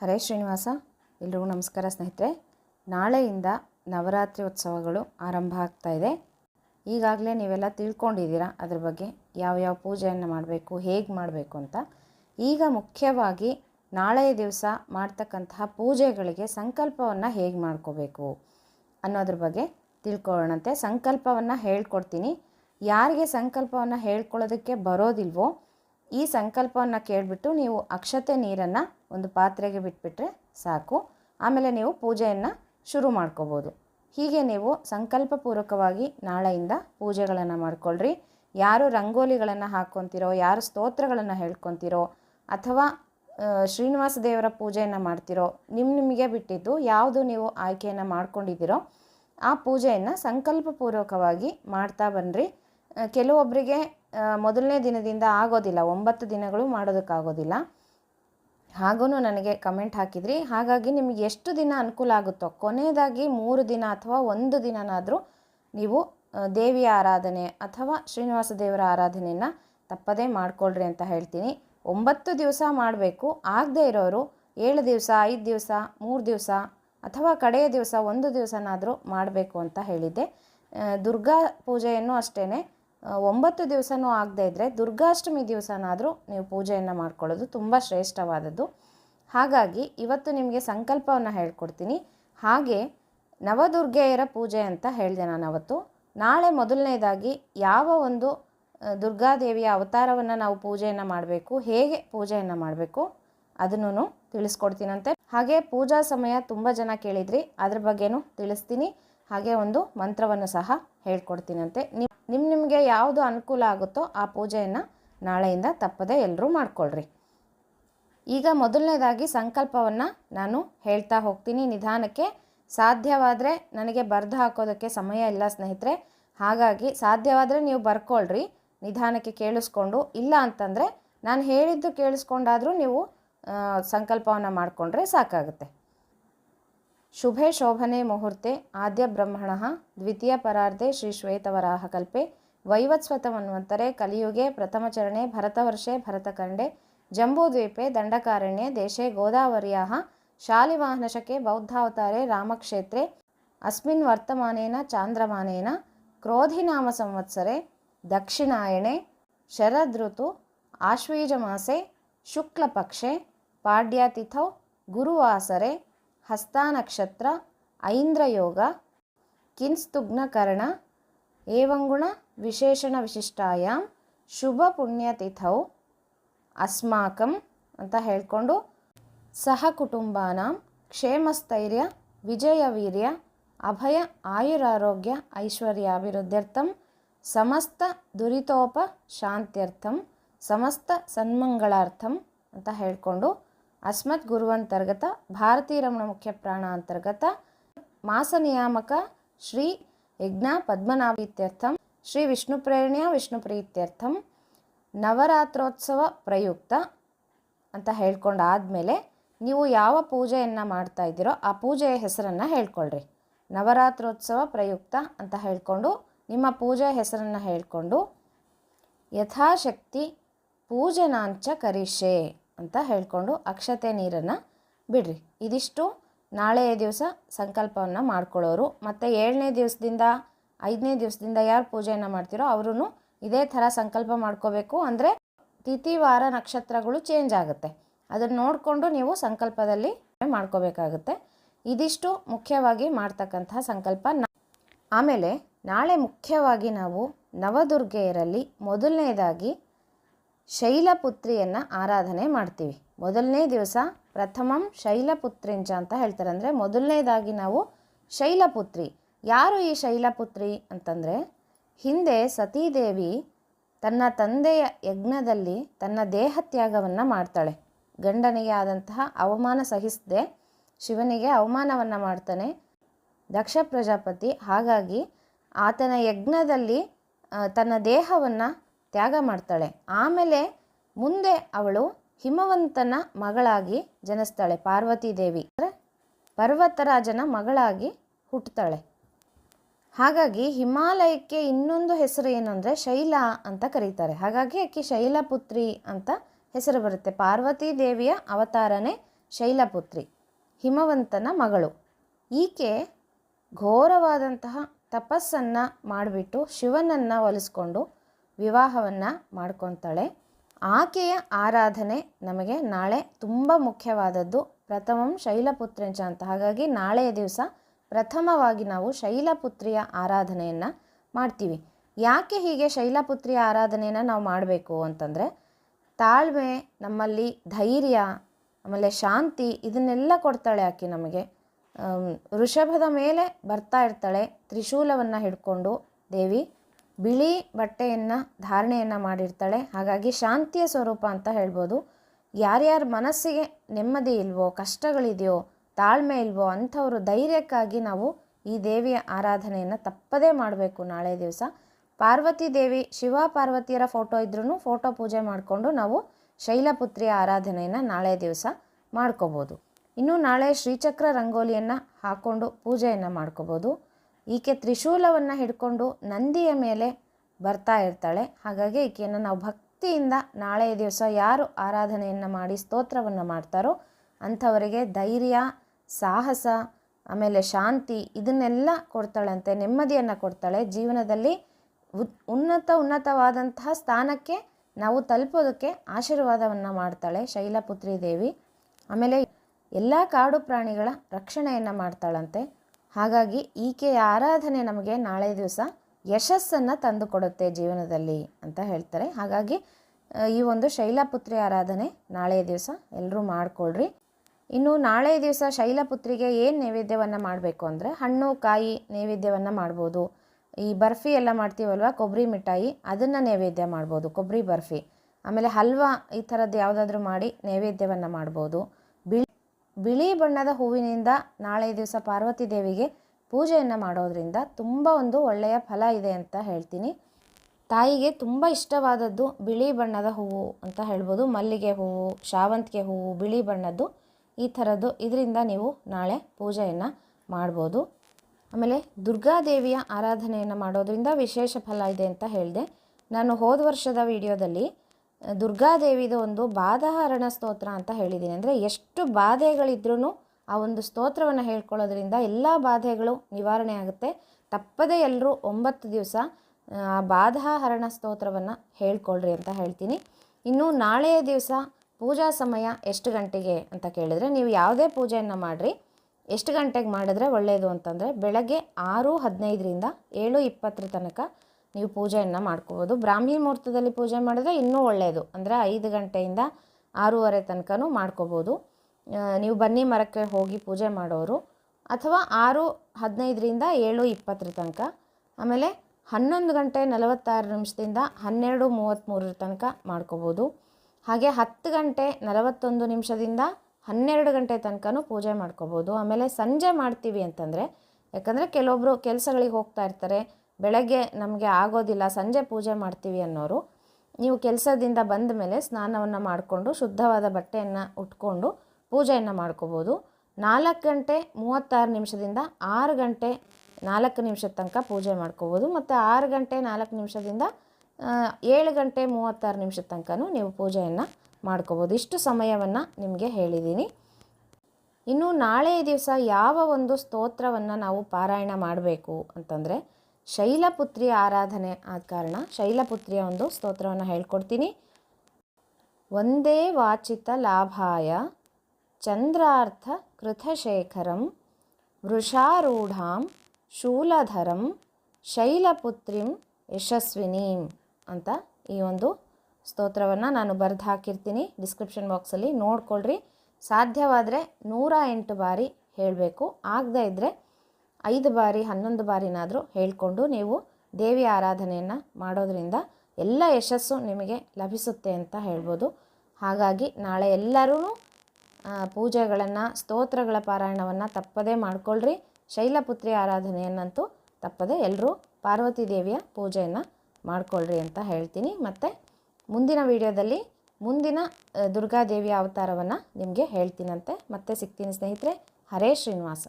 ಹರೇ ಶ್ರೀನಿವಾಸ, ಎಲ್ರಿಗೂ ನಮಸ್ಕಾರ ಸ್ನೇಹಿತರೆ. ನಾಳೆಯಿಂದ ನವರಾತ್ರಿ ಉತ್ಸವಗಳು ಆರಂಭ ಆಗ್ತಾ ಇದೆ. ಈಗಾಗಲೇ ನೀವೆಲ್ಲ ತಿಳ್ಕೊಂಡಿದ್ದೀರಾ ಅದ್ರ ಬಗ್ಗೆ ಯಾವ್ಯಾವ ಪೂಜೆಯನ್ನು ಮಾಡಬೇಕು, ಹೇಗೆ ಮಾಡಬೇಕು ಅಂತ. ಈಗ ಮುಖ್ಯವಾಗಿ ನಾಳೆಯ ದಿವಸ ಮಾಡ್ತಕ್ಕಂತಹ ಪೂಜೆಗಳಿಗೆ ಸಂಕಲ್ಪವನ್ನು ಹೇಗೆ ಮಾಡ್ಕೋಬೇಕು ಅನ್ನೋದ್ರ ಬಗ್ಗೆ ತಿಳ್ಕೊಳ್ಳೋಣಂತೆ. ಸಂಕಲ್ಪವನ್ನು ಹೇಳ್ಕೊಡ್ತೀನಿ. ಯಾರಿಗೆ ಸಂಕಲ್ಪವನ್ನು ಹೇಳ್ಕೊಳ್ಳೋದಕ್ಕೆ ಬರೋದಿಲ್ವೋ, ಈ ಸಂಕಲ್ಪವನ್ನು ಕೇಳಿಬಿಟ್ಟು ನೀವು ಅಕ್ಷತೆ ನೀರನ್ನು ಒಂದು ಪಾತ್ರೆಗೆ ಬಿಟ್ಬಿಟ್ರೆ ಸಾಕು. ಆಮೇಲೆ ನೀವು ಪೂಜೆಯನ್ನು ಶುರು ಮಾಡ್ಕೋಬೋದು. ಹೀಗೆ ನೀವು ಸಂಕಲ್ಪಪೂರ್ವಕವಾಗಿ ನಾಳೆಯಿಂದ ಪೂಜೆಗಳನ್ನು ಮಾಡ್ಕೊಳ್ಳ್ರಿ ಯಾರು ರಂಗೋಲಿಗಳನ್ನು ಹಾಕ್ಕೊತಿರೋ, ಯಾರು ಸ್ತೋತ್ರಗಳನ್ನು ಹೇಳ್ಕೊತಿರೋ, ಅಥವಾ ಶ್ರೀನಿವಾಸ ದೇವರ ಪೂಜೆಯನ್ನು ಮಾಡ್ತಿರೋ ನಿಮ್ಮ ನಿಮಗೆ ಬಿಟ್ಟಿದ್ದು ಯಾವುದು ನೀವು ಆಯ್ಕೆಯನ್ನು ಮಾಡ್ಕೊಂಡಿದ್ದೀರೋ, ಆ ಪೂಜೆಯನ್ನು ಸಂಕಲ್ಪಪೂರ್ವಕವಾಗಿ ಮಾಡ್ತಾ ಬನ್ನಿರಿ ಕೆಲವೊಬ್ಬರಿಗೆ ಮೊದಲನೇ ದಿನದಿಂದ ಆಗೋದಿಲ್ಲ, ಒಂಬತ್ತು ದಿನಗಳು ಮಾಡೋದಕ್ಕಾಗೋದಿಲ್ಲ. ಹಾಗೂ ನನಗೆ ಕಮೆಂಟ್ ಹಾಕಿದ್ರಿ. ಹಾಗಾಗಿ ನಿಮಗೆ ಎಷ್ಟು ದಿನ ಅನುಕೂಲ ಆಗುತ್ತೋ, ಕೊನೆಯದಾಗಿ ಮೂರು ದಿನ ಅಥವಾ ಒಂದು ದಿನನಾದರೂ ನೀವು ದೇವಿಯ ಆರಾಧನೆ ಅಥವಾ ಶ್ರೀನಿವಾಸ ದೇವರ ಆರಾಧನೆಯನ್ನು ತಪ್ಪದೇ ಮಾಡ್ಕೊಳ್ರಿ ಅಂತ ಹೇಳ್ತೀನಿ. ಒಂಬತ್ತು ದಿವಸ ಮಾಡಬೇಕು. ಆಗದೇ ಇರೋರು ಏಳು ದಿವಸ, ಐದು ದಿವಸ, ಮೂರು ದಿವಸ ಅಥವಾ ಕಡೆಯ ದಿವಸ ಒಂದು ದಿವಸನಾದರೂ ಮಾಡಬೇಕು ಅಂತ ಹೇಳಿದ್ದೆ. ದುರ್ಗಾ ಪೂಜೆಯನ್ನು ಅಷ್ಟೇ ಒಂಬತ್ತು ದಿವಸನೂ ಆಗದೇ ಇದ್ದರೆ ದುರ್ಗಾಷ್ಟಮಿ ದಿವಸನಾದರೂ ನೀವು ಪೂಜೆಯನ್ನು ಮಾಡ್ಕೊಳ್ಳೋದು ತುಂಬ ಶ್ರೇಷ್ಠವಾದದ್ದು. ಹಾಗಾಗಿ ಇವತ್ತು ನಿಮಗೆ ಸಂಕಲ್ಪವನ್ನು ಹೇಳ್ಕೊಡ್ತೀನಿ. ಹಾಗೆ ನವದುರ್ಗೆಯರ ಪೂಜೆ ಅಂತ ಹೇಳಿದೆ ನಾನು ಅವತ್ತು. ನಾಳೆ ಮೊದಲನೇದಾಗಿ ಯಾವ ಒಂದು ದುರ್ಗಾದೇವಿಯ ಅವತಾರವನ್ನು ನಾವು ಪೂಜೆಯನ್ನು ಮಾಡಬೇಕು, ಹೇಗೆ ಪೂಜೆಯನ್ನು ಮಾಡಬೇಕು ಅದನ್ನು ತಿಳಿಸ್ಕೊಡ್ತೀನಂತೆ. ಹಾಗೆ ಪೂಜಾ ಸಮಯ ತುಂಬ ಜನ ಕೇಳಿದ್ರಿ, ಅದ್ರ ಬಗ್ಗೆನೂ ತಿಳಿಸ್ತೀನಿ. ಹಾಗೆ ಒಂದು ಮಂತ್ರವನ್ನು ಸಹ ಹೇಳ್ಕೊಡ್ತೀನಂತೆ. ನಿಮ್ಮ ನಿಮಗೆ ಯಾವುದು ಅನುಕೂಲ ಆಗುತ್ತೋ ಆ ಪೂಜೆಯನ್ನು ನಾಳೆಯಿಂದ ತಪ್ಪದೆ ಎಲ್ಲರೂ ಮಾಡಿಕೊಳ್ಳ್ರಿ ಈಗ ಮೊದಲನೇದಾಗಿ ಸಂಕಲ್ಪವನ್ನು ನಾನು ಹೇಳ್ತಾ ಹೋಗ್ತೀನಿ. ನಿಧಾನಕ್ಕೆ ಸಾಧ್ಯವಾದರೆ ನನಗೆ ಬರೆದು ಹಾಕೋದಕ್ಕೆ ಸಮಯ ಇಲ್ಲ ಸ್ನೇಹಿತರೆ. ಹಾಗಾಗಿ ಸಾಧ್ಯವಾದರೆ ನೀವು ಬರ್ಕೊಳ್ರಿ. ನಿಧಾನಕ್ಕೆ ಕೇಳಿಸ್ಕೊಂಡು, ಇಲ್ಲ ಅಂತಂದರೆ ನಾನು ಹೇಳಿದ್ದು ಕೇಳಿಸ್ಕೊಂಡಾದರೂ ನೀವು ಸಂಕಲ್ಪವನ್ನು ಮಾಡಿಕೊಂಡ್ರೆ ಸಾಕಾಗುತ್ತೆ. ಶುಭೆ ಶೋಭನೆ ಮುಹೂರ್ತೆ, ಆದ್ಯ ಬ್ರಹ್ಮಣ, ದ್ವಿತೀಯ ಪರಾರ್ಧೆ, ಶ್ರೀ ಶ್ವೇತವರಾಹ ಕಲ್ಪೆ, ವೈವತ್ಸ್ವತಮನ್ವಂತರೆ, ಕಲಿಯುಗೆ ಪ್ರಥಮಚರಣೆ ಭರತವರ್ಷೆ, ಭರತಖಂಡೆ, ಜಂಬೂದ್ವೀಪೆ, ದಂಡಕಾರಣ್ಯೆ, ದೇಶೆ ಗೋದಾವರ್ಯಾ ಶಾಲಿವಾಹನಶಕೆ, ಬೌದ್ಧಾವತಾರೆ, ರಾಮಕ್ಷೇತ್ರೆ, ಅಸ್ಮಿನ್ ವರ್ತಮಾನೇನ, ಚಾಂದ್ರಮಾನೇನ, ಕ್ರೋಧಿನಾಮ ಸಂವತ್ಸರೆ, ದಕ್ಷಿಣಾಯಣೆ, ಶರದೃತು, ಆಶ್ವೀಜಮಾಸೆ, ಶುಕ್ಲಪಕ್ಷೆ, ಪಾಡ್ಯತಿಥೌ, ಗುರುವಾಸರೆ ಹಸ್ತಾನಕ್ಷತ್ರ ಐಂದ್ರಯೋಗ ಕಿನ್ಸ್ತುಗ್ನಕರ್ಣ ಏವಂಗುಣ ವಿಶೇಷಣ ವಿಶಿಷ್ಟಾಯಾಂ, ಶುಭ ಪುಣ್ಯತಿಥೌ ಅಸ್ಮಾಕಂ ಅಂತ ಹೇಳಿಕೊಂಡು ಸಹ ಕುಟುಂಬಾನಾಂ, ಕ್ಷೇಮಸ್ಥೈರ್ಯ ವಿಜಯವೀರ್ಯ ಅಭಯ, ಆಯುರಾರೋಗ್ಯ ಐಶ್ವರ್ಯಾಭಿವೃದ್ಧ್ಯರ್ಥಂ ಸಮಸ್ತ ದುರಿತೋಪ, ಶಾಂತ್ಯರ್ಥಂ, ಸಮಸ್ತ ಸನ್ಮಂಗಳಾರ್ಥಂ ಅಂತ ಹೇಳಿಕೊಂಡು ಅಸ್ಮತ್ ಭಾರತೀ ರಮಣ ಮುಖ್ಯ ಪ್ರಾಣ ಅಂತರ್ಗತ, ಮಾಸ ನಿಯಾಮಕ ಶ್ರೀ ಯಜ್ಞ ಪದ್ಮನಾಭೀತ್ಯರ್ಥಂ, ಶ್ರೀ ವಿಷ್ಣು ಪ್ರೇರಣೆಯ ವಿಷ್ಣು ಪ್ರೀತ್ಯರ್ಥಂ, ನವರಾತ್ರೋತ್ಸವ ಪ್ರಯುಕ್ತ ಅಂತ ಹೇಳ್ಕೊಂಡು ಆದಮೇಲೆ ನೀವು ಯಾವ ಪೂಜೆಯನ್ನು ಮಾಡ್ತಾ ಇದ್ದೀರೋ ಆ ಪೂಜೆಯ ಹೆಸರನ್ನು ಹೇಳ್ಕೊಳ್ರಿ. ನವರಾತ್ರೋತ್ಸವ ಪ್ರಯುಕ್ತ ಅಂತ ಹೇಳ್ಕೊಂಡು ನಿಮ್ಮ ಪೂಜೆಯ ಹೆಸರನ್ನು ಹೇಳ್ಕೊಂಡು, ಯಥಾಶಕ್ತಿ ಪೂಜನಾಂಚ ಕರಿಷೆ. ಅಂತ ಹೇಳಿಕೊಂಡು ಅಕ್ಷತೆ ನೀರನ್ನು ಬಿಡ್ರಿ. ಇದಿಷ್ಟು ನಾಳೆಯ ದಿವಸ ಸಂಕಲ್ಪವನ್ನು ಮಾಡ್ಕೊಳ್ಳೋರು. ಮತ್ತು ಏಳನೇ ದಿವಸದಿಂದ, ಐದನೇ ದಿವಸದಿಂದ ಯಾರು ಪೂಜೆಯನ್ನು ಮಾಡ್ತೀರೋ ಅವರು ಇದೇ ಥರ ಸಂಕಲ್ಪ ಮಾಡ್ಕೋಬೇಕು. ಅಂದರೆ ತಿಥಿವಾರ ನಕ್ಷತ್ರಗಳು ಚೇಂಜ್ ಆಗುತ್ತೆ. ಅದನ್ನು ನೋಡಿಕೊಂಡು ನೀವು ಸಂಕಲ್ಪದಲ್ಲಿ ಮಾಡ್ಕೋಬೇಕಾಗುತ್ತೆ. ಇದಿಷ್ಟು ಮುಖ್ಯವಾಗಿ ಮಾಡ್ತಕ್ಕಂತಹ ಸಂಕಲ್ಪ. ಆಮೇಲೆ ನಾಳೆ ಮುಖ್ಯವಾಗಿ ನಾವು ನವದುರ್ಗೆಯರಲ್ಲಿ ಮೊದಲನೇದಾಗಿ ಶೈಲಪುತ್ರಿಯನ್ನು ಆರಾಧನೆ ಮಾಡ್ತೀವಿ. ಮೊದಲನೇ ದಿವಸ ಪ್ರಥಮಂ ಶೈಲಪುತ್ರಿಂಚ ಅಂತ ಹೇಳ್ತಾರೆ. ಅಂದರೆ ಮೊದಲನೇದಾಗಿ ನಾವು ಶೈಲಪುತ್ರಿ. ಯಾರು ಈ ಶೈಲಪುತ್ರಿ ಅಂತಂದರೆ? ಹಿಂದೆ ಸತೀದೇವಿ ತನ್ನ ತಂದೆಯ ಯಜ್ಞದಲ್ಲಿ ತನ್ನ ದೇಹತ್ಯಾಗವನ್ನು ಮಾಡ್ತಾಳೆ. ಗಂಡನಿಗೆ ಆದಂತಹ ಅವಮಾನ ಸಹಿಸದೆ ಶಿವನಿಗೆ ಅವಮಾನವನ್ನು ಮಾಡ್ತಾನೆ. ದಕ್ಷ ಪ್ರಜಾಪತಿ. ಹಾಗಾಗಿ ಆತನ ಯಜ್ಞದಲ್ಲಿ ತನ್ನ ದೇಹವನ್ನು ತ್ಯಾಗ ಮಾಡ್ತಾಳೆ. ಆಮೇಲೆ ಮುಂದೆ ಅವಳು ಹಿಮವಂತನ ಮಗಳಾಗಿ ಜನಿಸ್ತಾಳೆ, ಪಾರ್ವತಿ ದೇವಿ. ಅಂದರೆ ಪರ್ವತರಾಜನ ಮಗಳಾಗಿ ಹುಟ್ಟುತ್ತಾಳೆ ಹಾಗಾಗಿ ಹಿಮಾಲಯಕ್ಕೆ ಇನ್ನೊಂದು ಹೆಸರು ಏನು ಅಂದರೆ ಶೈಲ ಅಂತ ಕರೀತಾರೆ. ಹಾಗಾಗಿ ಆಕೆ ಶೈಲಪುತ್ರಿ ಅಂತ ಹೆಸರು ಬರುತ್ತೆ. ಪಾರ್ವತಿ ದೇವಿಯ ಅವತಾರನೇ ಶೈಲಪುತ್ರಿ, ಹಿಮವಂತನ ಮಗಳು. ಈಕೆ ಘೋರವಾದಂತಹ ತಪಸ್ಸನ್ನು ಮಾಡಿಬಿಟ್ಟು ಶಿವನನ್ನು ಒಲಿಸ್ಕೊಂಡು ವಿವಾಹವನ್ನು ಮಾಡ್ಕೊತಾಳೆ. ಆಕೆಯ ಆರಾಧನೆ ನಮಗೆ ನಾಳೆ ತುಂಬ ಮುಖ್ಯವಾದದ್ದು. ಪ್ರಥಮಂ ಶೈಲಪುತ್ರಿಂಚ ಅಂತ. ಹಾಗಾಗಿ ನಾಳೆಯ ದಿವಸ ಪ್ರಥಮವಾಗಿ ನಾವು ಶೈಲಪುತ್ರಿಯ ಆರಾಧನೆಯನ್ನು ಮಾಡ್ತೀವಿ. ಯಾಕೆ ಹೀಗೆ ಶೈಲಪುತ್ರಿಯ ಆರಾಧನೆಯನ್ನು ನಾವು ಮಾಡಬೇಕು ಅಂತಂದರೆ, ತಾಳ್ಮೆ, ನಮ್ಮಲ್ಲಿ ಧೈರ್ಯ ಆಮೇಲೆ ಶಾಂತಿ ಇದನ್ನೆಲ್ಲ ಕೊಡ್ತಾಳೆ ಆಕೆ ನಮಗೆ. ಋಷಭದ ಮೇಲೆ ಬರ್ತಾ ಇರ್ತಾಳೆ, ತ್ರಿಶೂಲವನ್ನು ಹಿಡ್ಕೊಂಡು ದೇವಿ. ಬಿಳಿ ಬಟ್ಟೆಯನ್ನು, ಧಾರಣೆಯನ್ನು ಮಾಡಿರ್ತಾಳೆ. ಹಾಗಾಗಿ ಶಾಂತಿಯ ಸ್ವರೂಪ ಅಂತ ಹೇಳ್ಬೋದು. ಯಾರ್ಯಾರ ಮನಸ್ಸಿಗೆ ನೆಮ್ಮದಿ ಇಲ್ವೋ, ಕಷ್ಟಗಳಿದೆಯೋ, ತಾಳ್ಮೆ ಇಲ್ವೋ, ಅಂಥವರು ಧೈರ್ಯಕ್ಕಾಗಿ ನಾವು ಈ ದೇವಿಯ ಆರಾಧನೆಯನ್ನು ತಪ್ಪದೇ ಮಾಡಬೇಕು ನಾಳೆ ದಿವಸ. ಪಾರ್ವತಿ ದೇವಿ, ಶಿವ ಪಾರ್ವತಿಯರ ಫೋಟೋ ಇದ್ರೂ ಫೋಟೋ ಪೂಜೆ ಮಾಡಿಕೊಂಡು ನಾವು ಶೈಲಪುತ್ರಿಯ ಆರಾಧನೆಯನ್ನು ನಾಳೆ ದಿವಸ ಮಾಡ್ಕೋಬೋದು. ಇನ್ನು ನಾಳೆ ಶ್ರೀಚಕ್ರ ರಂಗೋಲಿಯನ್ನು ಹಾಕ್ಕೊಂಡು ಪೂಜೆಯನ್ನು ಮಾಡ್ಕೋಬೋದು. ಈಕೆ ತ್ರಿಶೂಲವನ್ನು ಹಿಡ್ಕೊಂಡು ನಂದಿಯ ಮೇಲೆ ಬರ್ತಾ ಇರ್ತಾಳೆ. ಹಾಗಾಗಿ ಈಕೆಯನ್ನು ನಾವು ಭಕ್ತಿಯಿಂದ ನಾಳೆಯ ದಿವಸ ಯಾರು ಆರಾಧನೆಯನ್ನು ಮಾಡಿ ಸ್ತೋತ್ರವನ್ನು ಮಾಡ್ತಾರೋ ಅಂಥವರಿಗೆ ಧೈರ್ಯ, ಸಾಹಸ, ಆಮೇಲೆ ಶಾಂತಿ ಇದನ್ನೆಲ್ಲ ಕೊಡ್ತಾಳಂತೆ, ನೆಮ್ಮದಿಯನ್ನು ಕೊಡ್ತಾಳೆ. ಜೀವನದಲ್ಲಿ ಉನ್ನತ ಉನ್ನತವಾದಂತಹ ಸ್ಥಾನಕ್ಕೆ ನಾವು ತಲುಪೋದಕ್ಕೆ ಆಶೀರ್ವಾದವನ್ನು ಮಾಡ್ತಾಳೆ ಶೈಲಪುತ್ರಿ ದೇವಿ. ಆಮೇಲೆ ಎಲ್ಲ ಕಾಡು ಪ್ರಾಣಿಗಳ ರಕ್ಷಣೆಯನ್ನು ಮಾಡ್ತಾಳಂತೆ. ಹಾಗಾಗಿ ಈಕೆಯ ಆರಾಧನೆ ನಮಗೆ ನಾಳೆ ದಿವಸ ಯಶಸ್ಸನ್ನು ತಂದುಕೊಡುತ್ತೆ ಜೀವನದಲ್ಲಿ ಅಂತ ಹೇಳ್ತಾರೆ. ಹಾಗಾಗಿ ಈ ಒಂದು ಶೈಲಪುತ್ರಿ ಆರಾಧನೆ ನಾಳೆ ದಿವಸ ಎಲ್ಲರೂ ಮಾಡಿಕೊಳ್ರಿ. ಇನ್ನು ನಾಳೆ ದಿವಸ ಶೈಲಪುತ್ರಿಗೆ ಏನು ನೈವೇದ್ಯವನ್ನು ಮಾಡಬೇಕು ಅಂದರೆ ಹಣ್ಣು, ಕಾಯಿ ನೈವೇದ್ಯವನ್ನು ಮಾಡ್ಬೋದು. ಈ ಬರ್ಫಿ ಎಲ್ಲ ಮಾಡ್ತೀವಲ್ವ? ಕೊಬ್ಬರಿ ಮಿಠಾಯಿ, ಅದನ್ನು ನೈವೇದ್ಯ ಮಾಡ್ಬೋದು. ಕೊಬ್ಬರಿ ಬರ್ಫಿ. ಆಮೇಲೆ ಹಲ್ವಾ ಈ ಥರದ್ದು ಯಾವುದಾದ್ರೂ ಮಾಡಿ ನೈವೇದ್ಯವನ್ನು ಮಾಡ್ಬೋದು. ಬಿಳಿ ಬಣ್ಣದ ಹೂವಿನಿಂದ ನಾಳೆ ದಿವಸ ಪಾರ್ವತಿ ದೇವಿಗೆ ಪೂಜೆಯನ್ನು ಮಾಡೋದ್ರಿಂದ ತುಂಬ ಒಂದು ಒಳ್ಳೆಯ ಫಲ ಇದೆ ಅಂತ ಹೇಳ್ತೀನಿ. ತಾಯಿಗೆ ತುಂಬ ಇಷ್ಟವಾದದ್ದು ಬಿಳಿ ಬಣ್ಣದ ಹೂವು ಅಂತ ಹೇಳ್ಬೋದು. ಮಲ್ಲಿಗೆ ಹೂವು, ಶಾವಂತಿಗೆ ಹೂವು, ಬಿಳಿ ಬಣ್ಣದ್ದು ಈ ಥರದ್ದು. ಇದರಿಂದ ನೀವು ನಾಳೆ ಪೂಜೆಯನ್ನು ಮಾಡ್ಬೋದು. ಆಮೇಲೆ ದುರ್ಗಾದೇವಿಯ ಆರಾಧನೆಯನ್ನು ಮಾಡೋದರಿಂದ ವಿಶೇಷ ಫಲ ಇದೆ ಅಂತ ಹೇಳಿದೆ. ನಾನು ಹೋದ ವರ್ಷದ ವಿಡಿಯೋದಲ್ಲಿ ದುರ್ಗಾದೇವಿದು ಒಂದು ಬಾಧಹರಣ ಸ್ತೋತ್ರ ಅಂತ ಹೇಳಿದ್ದೀನಿ. ಅಂದರೆ ಎಷ್ಟು ಬಾಧೆಗಳಿದ್ರೂ ಆ ಒಂದು ಸ್ತೋತ್ರವನ್ನು ಹೇಳ್ಕೊಳ್ಳೋದ್ರಿಂದ ಎಲ್ಲ ಬಾಧೆಗಳು ನಿವಾರಣೆ ಆಗುತ್ತೆ. ತಪ್ಪದೇ ಎಲ್ಲರೂ ಒಂಬತ್ತು ದಿವಸ, ಆ ಬಾಧಹರಣ ಸ್ತೋತ್ರವನ್ನು ಹೇಳ್ಕೊಳ್ರಿ ಅಂತ ಹೇಳ್ತೀನಿ. ಇನ್ನು ನಾಳೆಯ ದಿವಸ ಪೂಜಾ ಸಮಯ ಎಷ್ಟು ಗಂಟೆಗೆ ಅಂತ ಕೇಳಿದ್ರೆ ನೀವು ಯಾವುದೇ ಪೂಜೆಯನ್ನು ಮಾಡಿರಿ. ಎಷ್ಟು ಗಂಟೆಗೆ ಮಾಡಿದ್ರೆ ಒಳ್ಳೆಯದು ಅಂತಂದರೆ ಬೆಳಗ್ಗೆ ಆರು ಹದಿನೈದರಿಂದ ಏಳು ಇಪ್ಪತ್ತರ ತನಕ ನೀವು ಪೂಜೆಯನ್ನು ಮಾಡ್ಕೋಬೋದು. ಬ್ರಾಹ್ಮಿ ಮುಹೂರ್ತದಲ್ಲಿ ಪೂಜೆ ಮಾಡಿದ್ರೆ ಇನ್ನೂ ಒಳ್ಳೆಯದು ಅಂದರೆ ಐದು ಗಂಟೆಯಿಂದ ಆರೂವರೆ ತನಕನೂ ಮಾಡ್ಕೋಬೋದು. ನೀವು ಬನ್ನಿ ಮರಕ್ಕೆ ಹೋಗಿ ಪೂಜೆ ಮಾಡೋರು. ಅಥವಾ ಆರು, ಹದಿನೈದರಿಂದ ಏಳು, ಇಪ್ಪತ್ತರ ತನಕ. ಆಮೇಲೆ ಹನ್ನೊಂದು ಗಂಟೆ ನಲವತ್ತಾರು ನಿಮಿಷದಿಂದ ಹನ್ನೆರಡು ಮೂವತ್ತ್ಮೂರರ ತನಕ ಮಾಡ್ಕೋಬೋದು. ಹಾಗೆ ಹತ್ತು ಗಂಟೆ ನಲವತ್ತೊಂದು ನಿಮಿಷದಿಂದ ಹನ್ನೆರಡು ಗಂಟೆ ತನಕನೂ ಪೂಜೆ ಮಾಡ್ಕೋಬೋದು. ಆಮೇಲೆ ಸಂಜೆ ಮಾಡ್ತೀವಿ ಅಂತಂದರೆ, ಯಾಕಂದರೆ ಕೆಲವೊಬ್ಬರು ಕೆಲಸಗಳಿಗೆ ಹೋಗ್ತಾ ಇರ್ತಾರೆ. ಬೆಳಗ್ಗೆ ನಮಗೆ ಆಗೋದಿಲ್ಲ, ಸಂಜೆ ಪೂಜೆ ಮಾಡ್ತೀವಿ ಅನ್ನೋರು, ನೀವು ಕೆಲಸದಿಂದ ಬಂದ ಮೇಲೆ ಸ್ನಾನವನ್ನು ಮಾಡಿಕೊಂಡು ಶುದ್ಧವಾದ ಬಟ್ಟೆಯನ್ನು ಉಟ್ಕೊಂಡು ಪೂಜೆಯನ್ನು ಮಾಡ್ಕೋಬೋದು. ನಾಲ್ಕು ಗಂಟೆ ಮೂವತ್ತಾರು ನಿಮಿಷದಿಂದ ಆರು ಗಂಟೆ ನಾಲ್ಕು ನಿಮಿಷದ ತನಕ ಪೂಜೆ ಮಾಡ್ಕೋಬೋದು. ಮತ್ತು ಆರು ಗಂಟೆ ನಾಲ್ಕು ನಿಮಿಷದಿಂದ ಏಳು ಗಂಟೆ ಮೂವತ್ತಾರು ನಿಮಿಷದ ತನಕನೂ ನೀವು ಪೂಜೆಯನ್ನು ಮಾಡ್ಕೋಬೋದು. ಇಷ್ಟು ಸಮಯವನ್ನು ನಿಮಗೆ ಹೇಳಿದ್ದೀನಿ ಇನ್ನು ನಾಳೆ ದಿವಸ ಯಾವ ಒಂದು ಸ್ತೋತ್ರವನ್ನು ನಾವು ಪಾರಾಯಣ ಮಾಡಬೇಕು ಅಂತಂದರೆ ಶೈಲಪುತ್ರಿ ಆರಾಧನೆ ಆದ ಕಾರಣ ಶೈಲಪುತ್ರಿಯ ಒಂದು ಸ್ತೋತ್ರವನ್ನು ಹೇಳ್ಕೊಡ್ತೀನಿ. ಒಂದೇ ವಾಚಿತ ಲಾಭಾಯ ಚಂದ್ರಾರ್ಥ ಕೃತಶೇಖರಂ ವೃಷಾರೂಢಾಂ ಶೂಲಧರಂ ಶೈಲಪುತ್ರಿಂ ಯಶಸ್ವಿನೀಂ ಅಂತ ಈ ಒಂದು ಸ್ತೋತ್ರವನ್ನು ನಾನು ಬರೆದು ಹಾಕಿರ್ತೀನಿ. ಡಿಸ್ಕ್ರಿಪ್ಷನ್ ಬಾಕ್ಸಲ್ಲಿ ನೋಡ್ಕೊಳ್ರಿ. ಸಾಧ್ಯವಾದರೆ ನೂರ ಎಂಟು ಬಾರಿ ಹೇಳಬೇಕು. ಆಗದೇ ಇದ್ದರೆ ಐದು ಬಾರಿ, ಹನ್ನೊಂದು ಬಾರಿನಾದರೂ ಹೇಳಿಕೊಂಡು ನೀವು ದೇವಿ ಆರಾಧನೆಯನ್ನು ಮಾಡೋದರಿಂದ ಎಲ್ಲ ಯಶಸ್ಸು ನಿಮಗೆ ಲಭಿಸುತ್ತೆ ಅಂತ ಹೇಳ್ಬೋದು. ಹಾಗಾಗಿ ನಾಳೆ ಎಲ್ಲರೂ ಪೂಜೆಗಳನ್ನು, ಸ್ತೋತ್ರಗಳ ಪಾರಾಯಣವನ್ನು ತಪ್ಪದೇ ಮಾಡ್ಕೊಳ್ರಿ. ಶೈಲಪುತ್ರಿ ಆರಾಧನೆಯನ್ನಂತೂ ತಪ್ಪದೆ ಎಲ್ಲರೂ ಪಾರ್ವತಿ ದೇವಿಯ ಪೂಜೆಯನ್ನು ಮಾಡ್ಕೊಳ್ರಿ ಅಂತ ಹೇಳ್ತೀನಿ. ಮತ್ತು ಮುಂದಿನ ವಿಡಿಯೋದಲ್ಲಿ ಮುಂದಿನ ದುರ್ಗಾದೇವಿಯ ಅವತಾರವನ್ನು ನಿಮಗೆ ಹೇಳ್ತೀನಂತೆ. ಮತ್ತೆ ಸಿಗ್ತೀನಿ ಸ್ನೇಹಿತರೆ, ಹರೇ ಶ್ರೀನಿವಾಸ.